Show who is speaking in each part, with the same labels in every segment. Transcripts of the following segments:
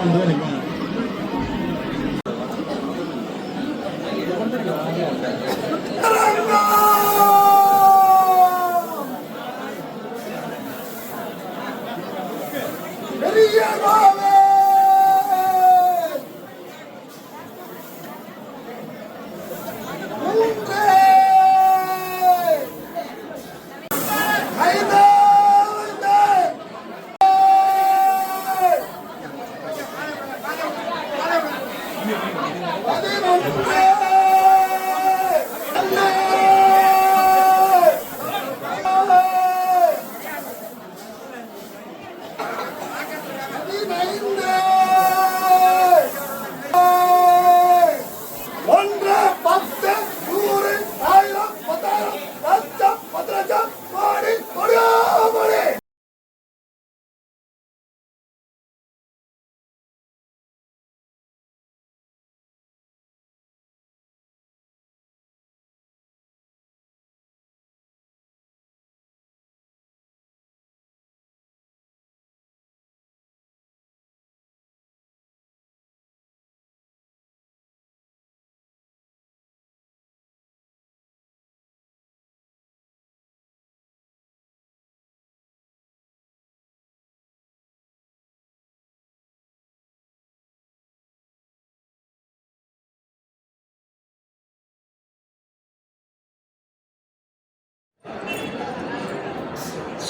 Speaker 1: on doing it wrong.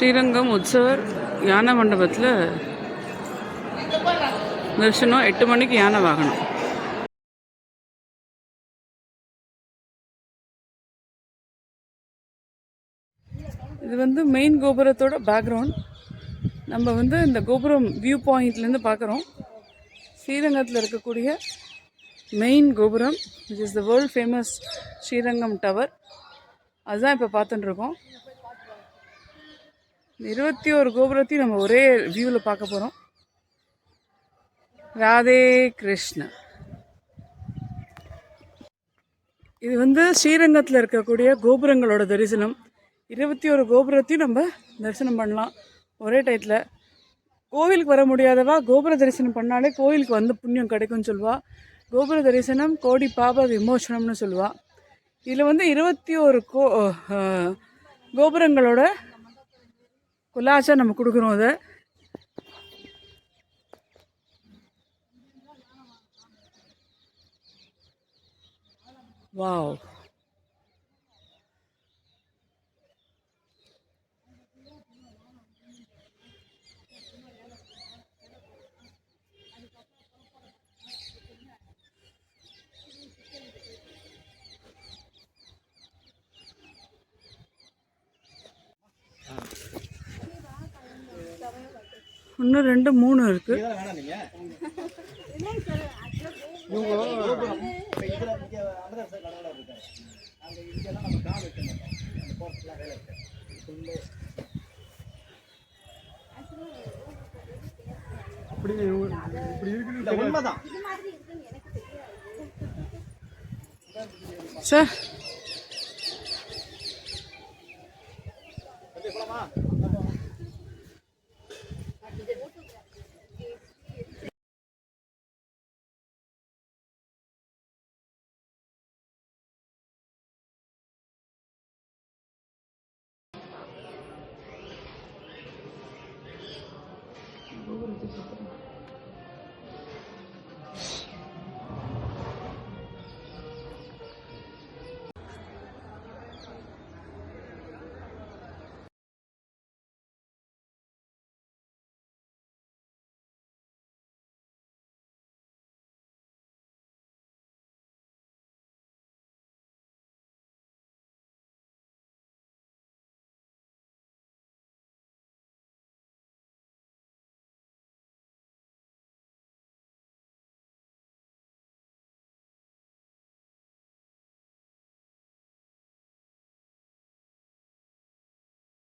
Speaker 2: Srirangam உற்சவர் யானை மண்டபத்தில் தரிசனம் எட்டு மணிக்கு யானை வாகனம். இது வந்து மெயின் கோபுரத்தோட பேக்ரவுண்ட் நம்ம வந்து இந்த கோபுரம் வியூ பாயிண்ட்லேருந்து பார்க்குறோம் ஸ்ரீரங்கத்தில் இருக்கக்கூடிய மெயின் கோபுரம் which is the world famous Srirangam tower அதுதான் இப்போ பார்த்துட்டுருக்கோம் இருபத்தி ஒரு கோபுரத்தையும் நம்ம ஒரே வியூவில் பார்க்க போகிறோம் ராதே கிருஷ்ணா. இது வந்து ஸ்ரீரங்கத்தில் இருக்கக்கூடிய கோபுரங்களோட தரிசனம். இருபத்தி ஒரு கோபுரத்தையும் நம்ம தரிசனம் பண்ணலாம். ஒரே டயத்தில் கோவிலுக்கு வர முடியாதவா? கோபுர தரிசனம் பண்ணாலே கோவிலுக்கு வந்து புண்ணியம் கிடைக்கும்னு சொல்லுவா. கோபுர தரிசனம் கோடி பாப விமோசனம்னு சொல்லுவா. இதில் வந்து இருபத்தி ஒரு கோ கோபுரங்களோட கொலாச்சா நம்ம கொடுக்குறோம் அதை. வாவ். ஒன்று ரெண்டு மூணு இருக்கு. சார்